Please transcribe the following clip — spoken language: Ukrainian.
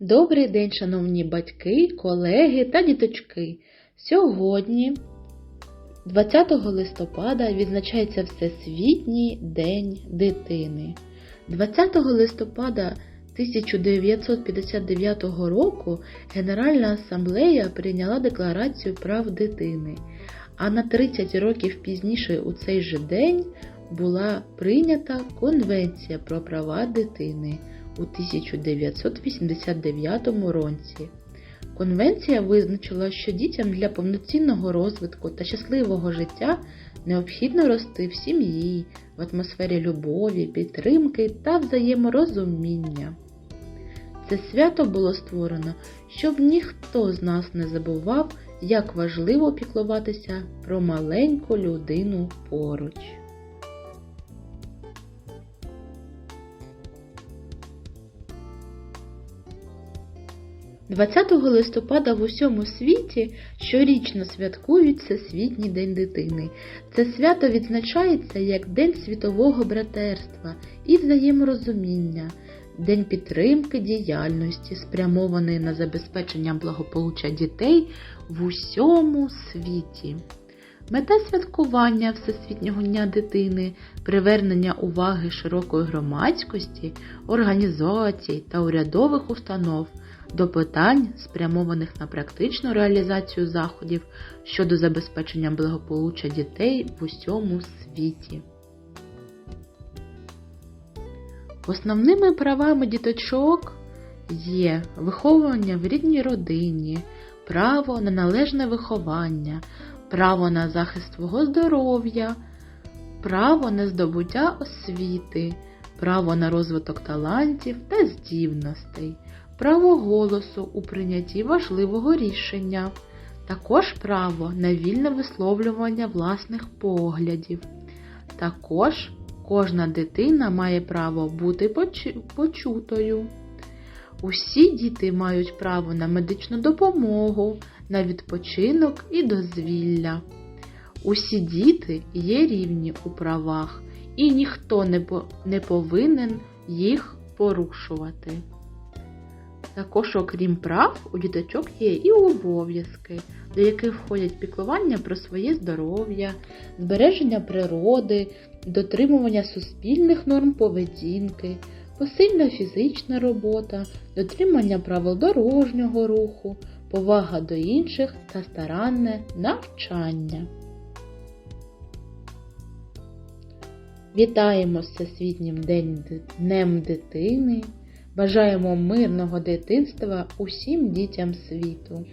Добрий день, шановні батьки, колеги та діточки. Сьогодні, 20 листопада, відзначається Всесвітній день дитини. 20 листопада 1959 року Генеральна асамблея прийняла Декларацію прав дитини, а на 30 років пізніше у цей же день була прийнята Конвенція про права дитини у 1989 році. Конвенція визначила, що дітям для повноцінного розвитку та щасливого життя необхідно рости в сім'ї, в атмосфері любові, підтримки та взаєморозуміння. Це свято було створено, щоб ніхто з нас не забував, як важливо піклуватися про маленьку людину поруч. – 20 листопада в усьому світі щорічно святкують Всесвітній день дитини. Це свято відзначається як День світового братерства і взаєморозуміння, День підтримки діяльності, спрямованої на забезпечення благополуччя дітей в усьому світі. Мета святкування Всесвітнього дня дитини привернення уваги широкої громадськості, організацій та урядових установ до питань, спрямованих на практичну реалізацію заходів щодо забезпечення благополуччя дітей в усьому світі. Основними правами діточок є виховування в рідній родині, право на належне виховання, право на захист свого здоров'я, право на здобуття освіти, право на розвиток талантів та здібностей, право голосу у прийнятті важливого рішення, також право на вільне висловлювання власних поглядів. Також кожна дитина має право бути почутою. Усі діти мають право на медичну допомогу, на відпочинок і дозвілля. Усі діти є рівні у правах, і ніхто не повинен їх порушувати. Також, окрім прав, у діточок є і обов'язки, до яких входять піклування про своє здоров'я, збереження природи, дотримування суспільних норм поведінки, посильна фізична робота, дотримання правил дорожнього руху, повага до інших та старанне навчання. Вітаємо з Всесвітнім Днем дитини. Бажаємо мирного дитинства усім дітям світу.